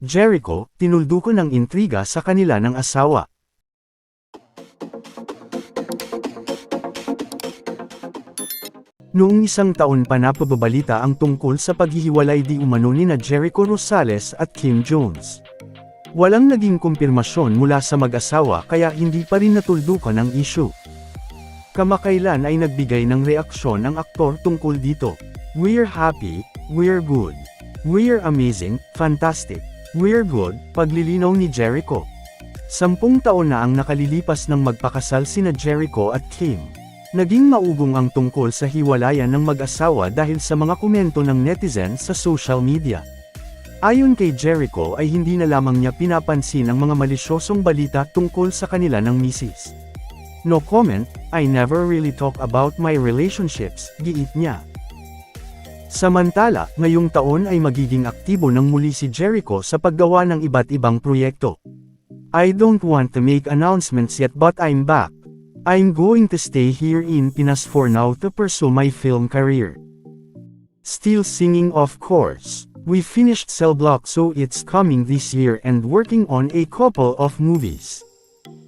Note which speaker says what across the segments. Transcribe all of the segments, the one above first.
Speaker 1: Jericho, tinuldukan ng intriga sa kanila ng asawa. Noong isang taon pa napababalita ang tungkol sa paghihiwalay di umano ni na Jericho Rosales at Kim Jones. Walang naging kumpirmasyon mula sa mag-asawa kaya hindi pa rin natuldukan ang issue. Kamakailan ay nagbigay ng reaksyon ang aktor tungkol dito. We're happy, we're good. We're amazing, fantastic. We're good, paglilinaw ni Jericho. Sampung taon na ang nakalilipas ng magpakasal sina Jericho at Kim. Naging maugong ang tungkol sa hiwalayan ng mag-asawa dahil sa mga komento ng netizen sa social media. Ayon kay Jericho ay hindi na lamang niya pinapansin ang mga malisyosong balita tungkol sa kanila ng misis. No comment, I never really talk about my relationships, giit niya. Samantala, ngayong taon ay magiging aktibo ng muli si Jericho sa paggawa ng iba't ibang proyekto. I don't want to make announcements yet but I'm back. I'm going to stay here in Pinas for now to pursue my film career. Still singing of course. We finished Cell Block so it's coming this year and working on a couple of movies.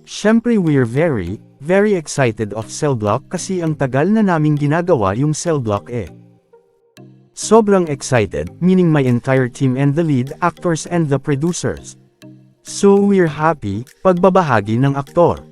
Speaker 1: Syempre we're very, very excited of Cell Block kasi ang tagal na naming ginagawa yung Cell Block eh. Sobrang excited, meaning my entire team and the lead actors and the producers. So we're happy, pagbabahagi ng aktor.